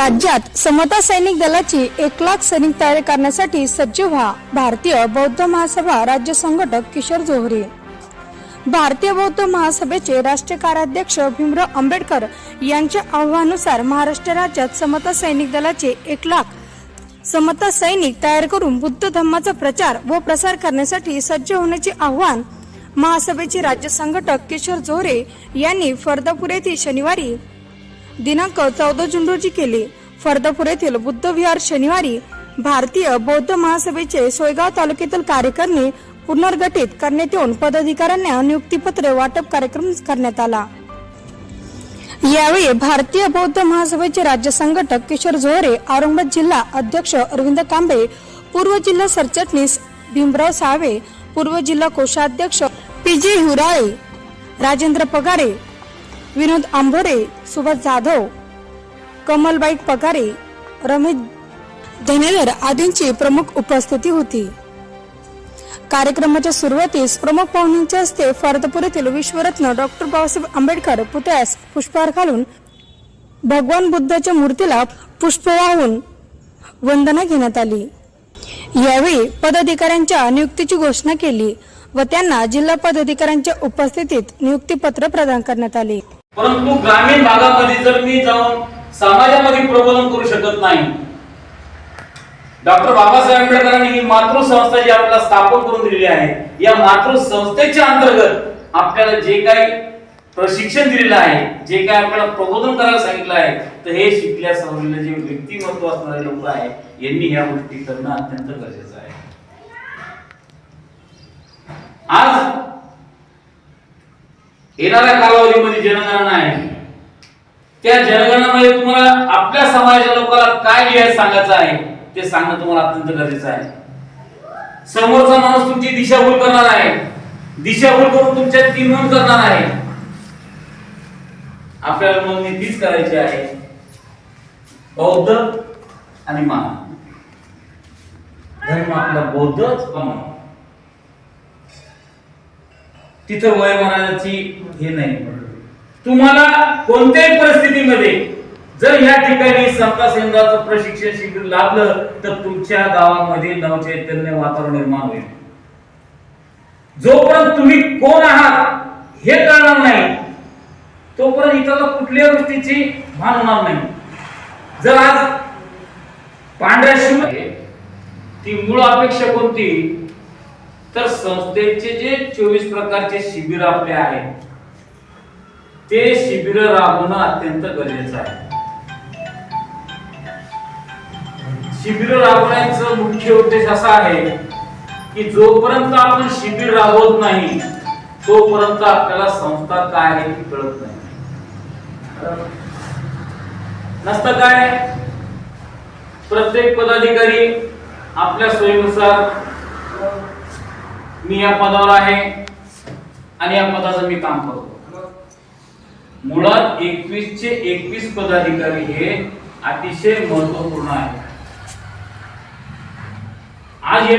राज्यात समता सैनिक दलाची एक लाख सैनिक तयार करण्यासाठी सज्ज व्हा. भारतीय बौद्ध महासभा राज्य संघटक किशोर जोहरे. भारतीय बौद्ध महासभेचे राष्ट्रीय कार्याध्यक्ष भीमराव आंबेडकर यांच्या आव्हानानुसार महाराष्ट्र राज्यात समता सैनिक दलाचे एक लाख समता सैनिक तयार करून बुद्ध धम्माचा प्रचार व प्रसार करण्यासाठी सज्ज होण्याचे आव्हान महासभेचे राज्य संघटक किशोर जोहरे यांनी फर्दापूर येथे शनिवारी दिनांक चौदा जून रोजी केले. फर्दापूर येथील बुद्ध विहार शनिवारी भारतीय बौद्ध महासभेचे सोयगाव तालुक्यातील कार्यकारिणी पुनर्गठित करण्यात येऊन पदाधिकाऱ्यांना नियुक्तीपत्र वाटप कार्यक्रम करण्यात आला. यावेळी भारतीय बौद्ध महासभेचे राज्य संघटक किशोर जोहरे औरंगाबाद जिल्हा अध्यक्ष अरविंद कांबळे पूर्व जिल्हा सरचिटणीस भीमराव सावे पूर्व जिल्हा कोषाध्यक्ष पी जे हुराळे राजेंद्र पगारे विनोद आंभोरे सुभाष जाधव कमलबाई पगारे रमेश धनेधर आदींची प्रमुख उपस्थिती होती. कार्यक्रमाच्या सुरुवातीस प्रमुख पाहुण्यांच्या हस्ते फरदपूर येथील विश्वरत्न डॉक्टर बाबासाहेब आंबेडकर पुतळ्यास पुष्पहार घालून भगवान बुद्धाच्या मूर्तीला पुष्प वाहून वंदना घेण्यात आली. यावेळी पदाधिकाऱ्यांच्या नियुक्तीची घोषणा केली व त्यांना जिल्हा पदाधिकाऱ्यांच्या उपस्थितीत नियुक्तीपत्र प्रदान करण्यात आले. परंतु ग्रामीण भागामध्ये जर मी जाऊन समाजामध्ये प्रबोधन करू शकत नाही डॉक्टर बाबासाहेब आंबेडकरांनी ही मातृसंस्था जी आपल्याला स्थापन करून दिलेली आहे या मातृसंस्थेच्या अंतर्गत आपल्याला जे काही प्रशिक्षण दिलेलं आहे जे काही आपल्याला प्रबोधन करायला सांगितलं आहे तर हे शिकल्या सवरलेले जे व्यक्तिमत्व असणारे लोक आहे यांनी ह्या गोष्टी करणं अत्यंत गरजेचं आहे. आज येणाऱ्या कालावधीमध्ये जनगणना आहे त्या जनगणनामध्ये तुम्हाला आपल्या समाजाच्या लोकांना काय लिहायला सांगायचं आहे ते सांगणं तुम्हाला अत्यंत गरजेचं आहे. समोरचा माणूस तुमची दिशाभूल करणार आहे. दिशाभूल करून तुमच्या ती करणार आहे. आपल्याला नोंदणी तीच करायची आहे. बौद्ध आणि मान धर्म आपला बौद्धच अमर तिथं वयोमानाची हे नाही. तुम्हाला कोणत्याही परिस्थितीमध्ये जर या ठिकाणी समता सेंद्राचं प्रशिक्षण शिबिर लाभलं तर तुमच्या गावामध्ये नवचैतन्य वातावरण निर्माण होईल. जोपर्यंत तुम्ही कोण आहात हे कळणार नाही. तोपर्यंत इतर कुठल्याही गोष्टीची भान होणार नाही. जर आज पांढऱ्या शिवाय ती मूळ अपेक्षा कोणती? तर संस्थेचे जे चोवीस प्रकारचे शिबिर आपले आहेत ते शिबिर राबवणं अत्यंत गरजेचं आहे. शिबिर राबवण्याचं मुख्य उद्देश असा आहे की जोपर्यंत आपण शिबिर राबवत नाही तोपर्यंत आपल्याला संस्था काय आहे ती कळत नाही. नसतं काय? प्रत्येक पदाधिकारी आपल्या सोयीनुसार मी या पदावर आहे आणि या पदाचं मी काम करतो. मुळात एकवीस चे एकवीस पदाधिकारी हे अतिशय महत्त्वपूर्ण आहे आज हे